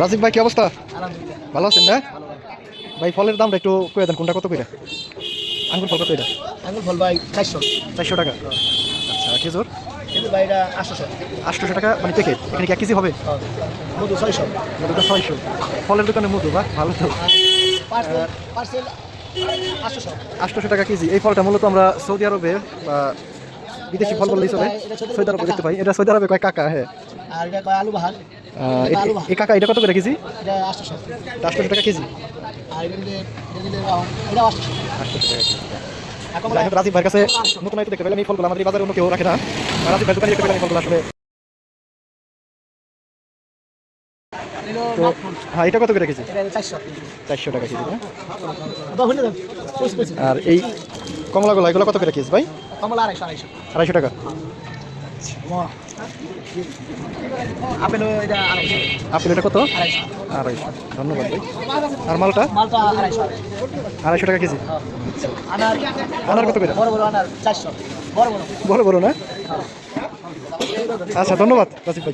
রাজীব ভাই কি অবস্থা? ভালো আছেন না? ভাই ফলের দামটা একটু কয়ে দেন কোনটা কত কইরা? আঙ্গুর ফল কত এটা আঙুল ফল ভাই চারশো। চারশো টাকা। আচ্ছা খেজুর? কিন্তু ভাই এটা আটশোশো। আটশোশো টাকা মানে প্যাকেট এখানে কি এক কেজি হবে? মধু ছয়শো। মধুটা ছয়শো। ফলের দোকানে মধু বা ভালো তো। পার্সেল আটশোশো। টাকা কেজি। এই ফলটা মূলত আমরা সৌদি আরবে বা বিদেশি ফল বললেই চলে। সৌদি আরবে দেখতে পাই। এটা সৌদি আরবে কয় কাকা হ্যাঁ? আর এটা কয় আলু বাহার এ- কাকা এটা কত করে কেজি? এটা আটশোশো টাকা কেজি? রাজীব ভাইয়ের কাছে নতুন দেখতে পেলাম এই ফলগুলো আমাদের বাজারে অন্য কেউ রাখে না। রাজীব ভাইয়ের দোকানে দেখতে পেলাম এই ফলগুলো আসলে। হ্যাঁ এটা কত করে কেজি? চারশো টাকা কেজি। আর এই কমলাগুলো এগুলো কত করে কেজি ভাই? কমলা আড়াইশো। আড়াইশো টাকা। আপেল এটা আপেল এটা কত? আড়াইশো। ধন্যবাদ ভাই। আর মালটা? আড়াইশো। টাকা কেজি। আনার আনার কত করে? বড় বড় আনার বড় বড়। বড় বড় না? আচ্ছা ধন্যবাদ। রাজীব ভাই।